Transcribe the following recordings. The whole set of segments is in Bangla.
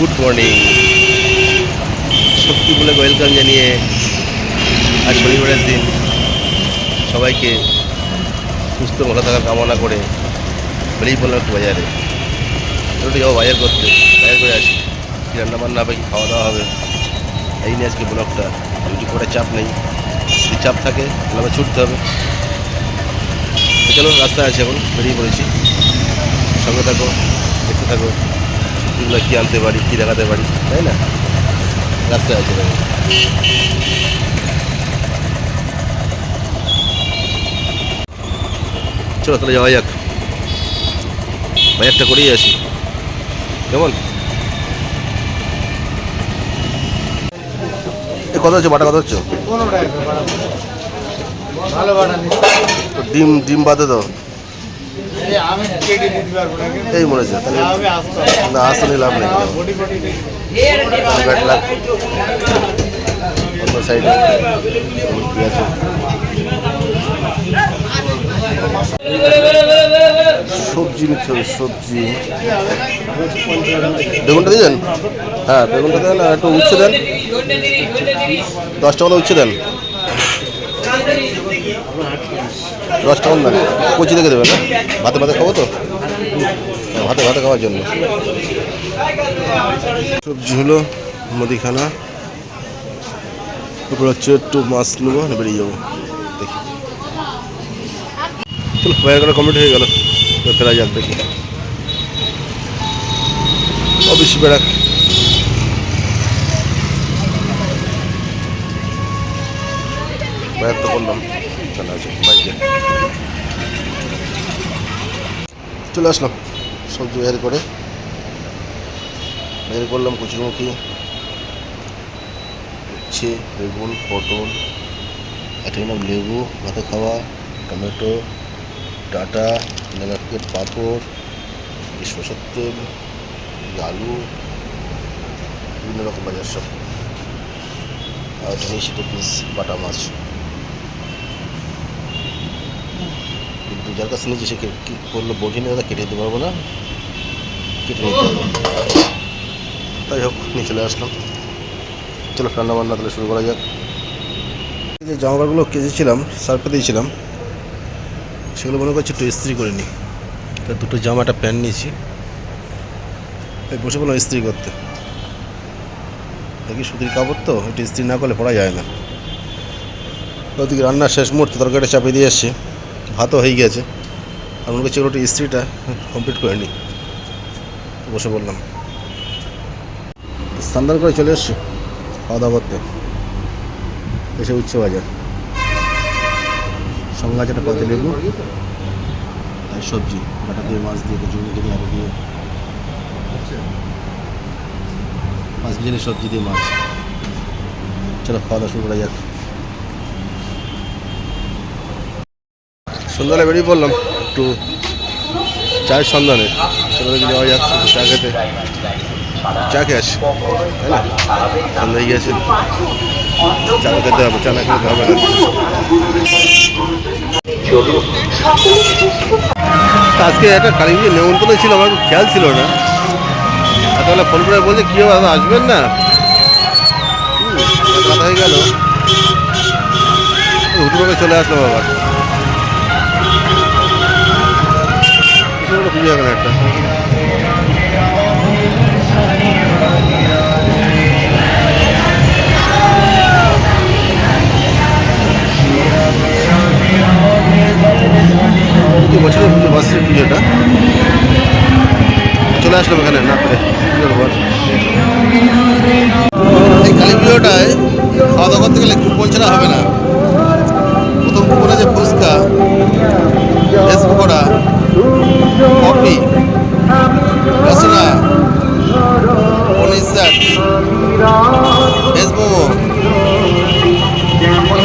Good morning. শক্তি বলে ওয়েলকাম জানিয়ে আজ শনিবারের দিন সবাইকে সুস্থ ভালো থাকার কামনা করে বেরিয়ে পড়লাম একটু বাজারে। একটু যাব বাজার করতে। বাজার করে আসি। রান্না বান্না হবে, কি খাওয়া দাওয়া হবে, এই নিয়ে আজকে ব্লগটা। রুটি করে চাপ নেই। যদি চাপ থাকে, তাহলে ছুটতে হবে। চলো, রাস্তায় আছে এখন, বেরিয়ে পড়েছি। সঙ্গে থাকো, দেখতে থাকো। এগুলো কী আনতে পারি কী দেখাতে পারি তাই না? রাস্তায় আছে চলো তাহলে যাওয়া যাক। বাজারটা করেই আসি। কেমন? কত হচ্ছে বাটা কত হচ্ছে? ডিম ডিম বাদে দাও। এই মনে হচ্ছে, তাহলে না নিয়ে লাভ নেই। সাইডে সবজি নিতে সবজি। বেগুনটা দিয়েছেন হ্যাঁ বেগুনটা দেন আর একটু উচ্ছে দেন। দশ টাকা উচ্ছে দেন। দশ টাকা দেন কচি দেখে দেবে না? ভাতে ভাতে খাব তো? ভাতে ভাতে খাওয়ার জন্য। সবজি হলো মুদিখানা। তারপর হচ্ছে একটু মাছ নেব বেরিয়ে যাব। দেখি। চলো বাইরে করা কমপ্লিট হয়ে গেল। ফেরা যাক দেখি। অফিস বেড়াক বাইরে তো করলাম চলে আসলাম। সবজি বের করে। বের করলাম কচুরমুখী। উচ্ছে বেগুন, পটল, একটা নিলাম লেবু, ভাতে খাওয়া, টমেটো, ডাঁটা নারকেল পাঁপড়, সরষের তেল, আলু, বিভিন্ন রকম বাজার সব। আর পিস, বাটা মাছ। যার কাছে নিয়েছি, সে কে- করল বটি নিয়ে কেটে দিতে পারব না? কেটে নিতে হবে তাই হোক, নিয়ে চলে আসলাম। চলো রান্না বান্না তাহলে শুরু করা যাক। যে জামা কাপড়গুলো কেচেছিলাম, সার্ফে দিয়েছিলাম, সেগুলো মনে করছি একটু ইস্ত্রি করে নিই। তা দুটো জামা, একটা প্যান্ট নিয়েছি। এই বসে বললাম ইস্ত্রি করতে। দেখি সুতির কাপড় তো, একটু ইস্ত্রি না করলে পড়া যায় না। ওদিকে রান্নার শেষ মুহূর্তে তরকারিটা চাপিয়ে দিয়ে এসছে। ভাতও হয়ে গেছে আর মনে করছি একটু ইস্ত্রিটা কমপ্লিট করে নিই। বসে বললাম স্থান করে চলে এসছি খাওয়া দাওয়া করতে। এসে উচ্ছে বাজার সঙ্গে আছে একটা পাতি লেবু। আর সবজি। বাটা দিয়ে মাছ দিয়ে কচুরি দিয়ে আলু দিয়ে। মাছ বিরিয়ানি সবজি দিয়ে মাছ। চলো খাওয়া দাওয়া শুরু করা যাক। সন্ধ্যাবেলা বেরিয়ে পড়লাম একটু চায়ের সন্ধানে। চলো যাওয়া যাক চা খেতে। চা খেয়ে আসি, তাই না? সন্ধ্যা গেছে চা খেতে হবে, চা না খেতে হবে আজকে একটা কালী পুজো নেমন্তন্ন ছিল, আমার খেয়াল ছিল না। তাহলে ফোন করে বলছে, কী হবে আসবেন না? কথা হয়ে গেল। হুটুভাবে চলে আসলাম আবার। পুজো এখানে একটা। বছরের পুজো পুজোটা। চলে আসলাম এই কালী পুজোটায় খাওয়া দাওয়া করতে গেলে হবে না। প্রথম fuchka veg pakora coffee Rasna paneer chaat veg momo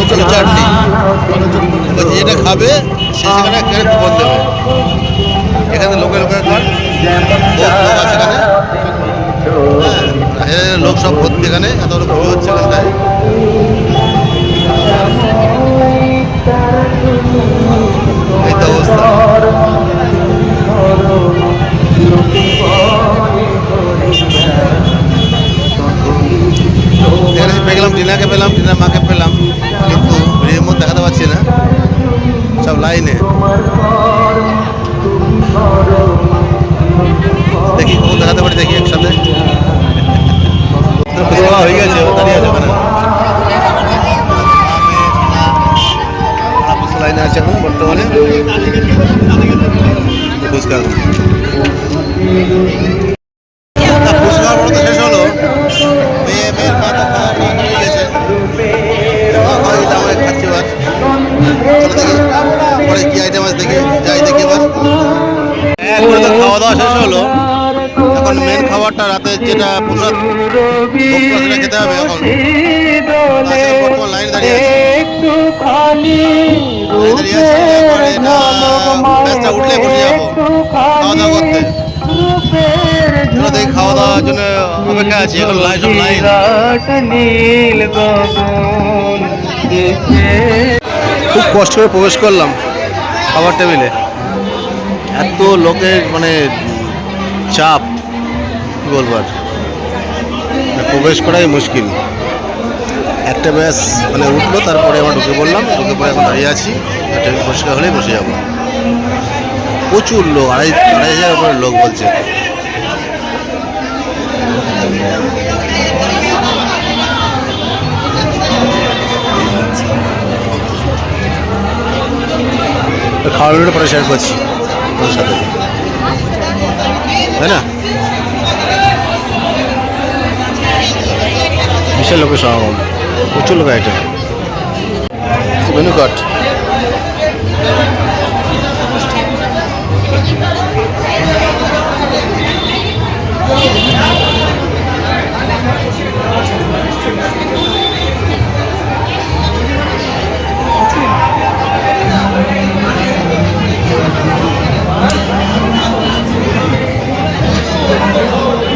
চলো চাটনি যেটা খাবে, সে সেখানে একটা কুপন দেবে। এখানে লোকের লোকের ঘর লোক আছে হ্যাঁ এখানে লোক সব ভর্তি এখানে। এত লোক হচ্ছে এখানটায় পেলাম টিনার মাকে পেলাম কিন্তু রিমোট দেখাতে পাচ্ছি না সব লাইনে দেখি কখন দেখাতে পারি দেখি একসাথে হয়ে গেছে দাঁড়িয়ে আছে ওখানে লাইনে আছে এখন বর্তমানে ফুচকা যেটা প্রসাদ খেতে হবে এখন। লাইন দাঁড়িয়ে আছে? উঠলে বসে যাব। খাওয়া দাওয়া করতে। চলো খাওয়া দাওয়ার জন্য অপেক্ষা আছি এখন লাইন সব লাইন। খুব কষ্ট করে প্রবেশ করলাম খাবার টেবিলে। এত লোকের মানে চাপ কী বলব আর? প্রবেশ করাই মুশকিল। একটা ব্যাস মানে উঠল, তারপরে আমরা ঢুকে পড়লাম, ঢুকে পড়ে এখন দাঁড়িয়ে আছি। টেবিল পরিষ্কার হলেই বসে যাব। প্রচুর লোক, আড়াই আড়াই হাজার উপরে লোক বলছে। খাওয়ার পরে শেয়ার করছি তোর সাথে। তাই না? বিশাল লোকের সমাগম। প্রচুর লোক আইটেম। মেনু কার্ড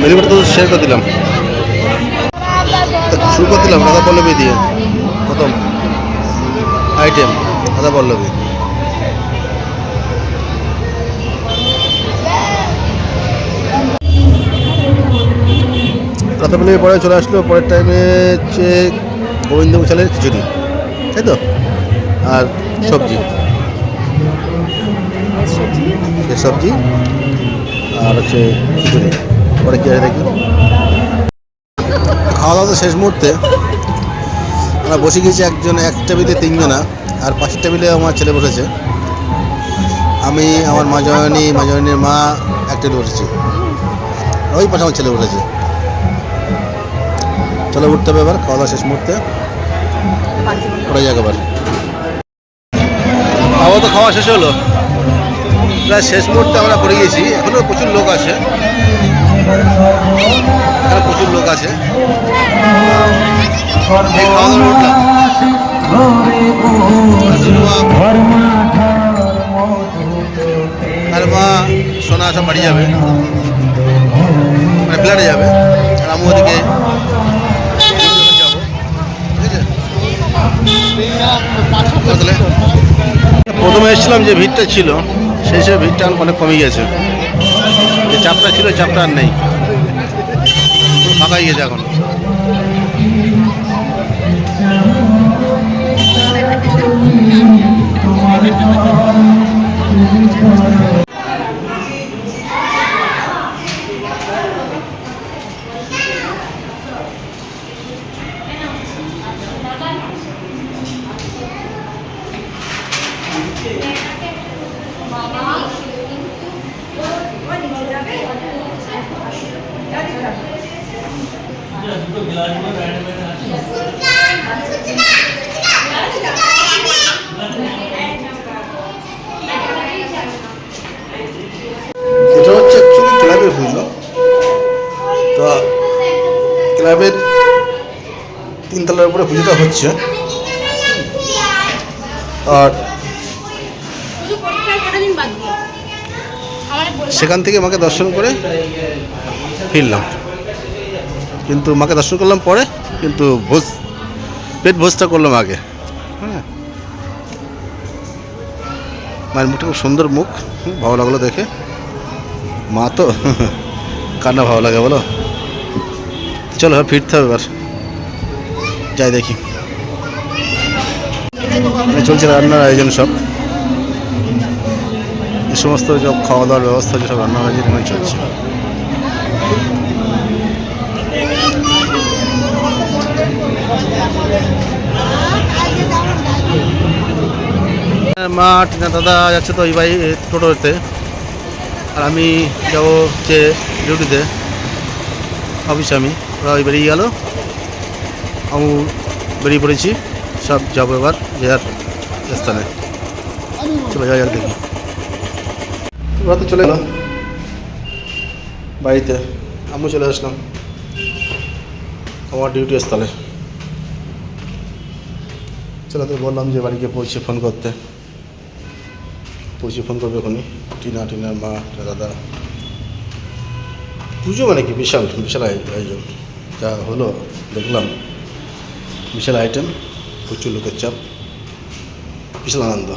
মেনু তো শেয়ার করে দিলাম। শুরু করে দিলাম রাধা পল্লবী দিয়ে। প্রথম আইটেম রাধা পল্লবী। রাধা পল্লবী পরে চলে আসলো পরের টাইমে হচ্ছে গোবিন্দ চালের খিচুড়ি তাই তো? আর সবজি। সবজি? আর হচ্ছে খিচুড়ি। পরে কী দেখি? খাওয়া দাওয়া তো শেষ মুহূর্তে। আমরা বসে গেছি একজন, এক টেবিলে তিনজনা, আর পাশের টেবিলে আমার ছেলে বসেছে। আমি, আমার মা জয়নী, মা এক টেবিলে বসেছি। ওই পাশে আমার ছেলে বসেছে। চলো উঠতে হবে এবার খাওয়া দাওয়া শেষ মুহূর্তে। ওটা যাক এবার। খাওয়া তো খাওয়া শেষ হলো। প্রায় শেষ মুহূর্তে আমরা পড়ে গেছি। এখনও প্রচুর লোক আছে। এখানে প্রচুর লোক আছে। আর মা, সোনা সব বাড়ি যাবে। মানে ফ্ল্যাটে যাবে। আর আমি ওদিকে প্রথমে এসেছিলাম যে ভিড়টা ছিল, সেই হিসেবে ভিড়টা অনেক কমে গেছে যে চাপটা ছিল চাপটা আর নেই। ফাঁকা গেছে এখন। এটা তিনতলার উপরে পুজোটা হচ্ছে। আর সেখান থেকে মাকে দর্শন করে ফিরলাম। কিন্তু মাকে দর্শন করলাম পরে, কিন্তু ভোজ, পেট ভোজটা করলাম আগে। হ্যাঁ। মায়ের মুখটা খুব সুন্দর মুখ। ভালো লাগল দেখে। মা তো কার না ভালো লাগে বলো। চলো ফিরতে হবে এবার। যাই দেখি। এখানে চলছে রান্নার আয়োজন সব। এই সমস্ত সব খাওয়া দাওয়ার ব্যবস্থা যেসব রান্নার আয়োজন এখানে চলছে। মা, টিনা দাদা যাচ্ছে তো বাই টোটোতে। আর আমি যাব যে ডিউটিতে, অফিসে আমি। ওরা ওই বেরিয়ে গেল। আমি বেরিয়ে পড়েছি। সব যাব এবার যার স্থানে চলো যাই আর দেখি। ওরা তো চলে গেল। বাড়িতে। আমিও চলে আসলাম। আমার ডিউটি স্থলে। চলো তো বললাম যে বাড়িকে পৌঁছে ফোন করতে। পৌঁছে ফোন করবে এখনই। টিনা, টিনার মা দাদা। পুজো মানে কি? বিশাল বিশাল আয়- আয়োজন। যা হলো, দেখলাম। বিশাল আইটেম প্রচুর লোকের চাপ বিশাল আনন্দ।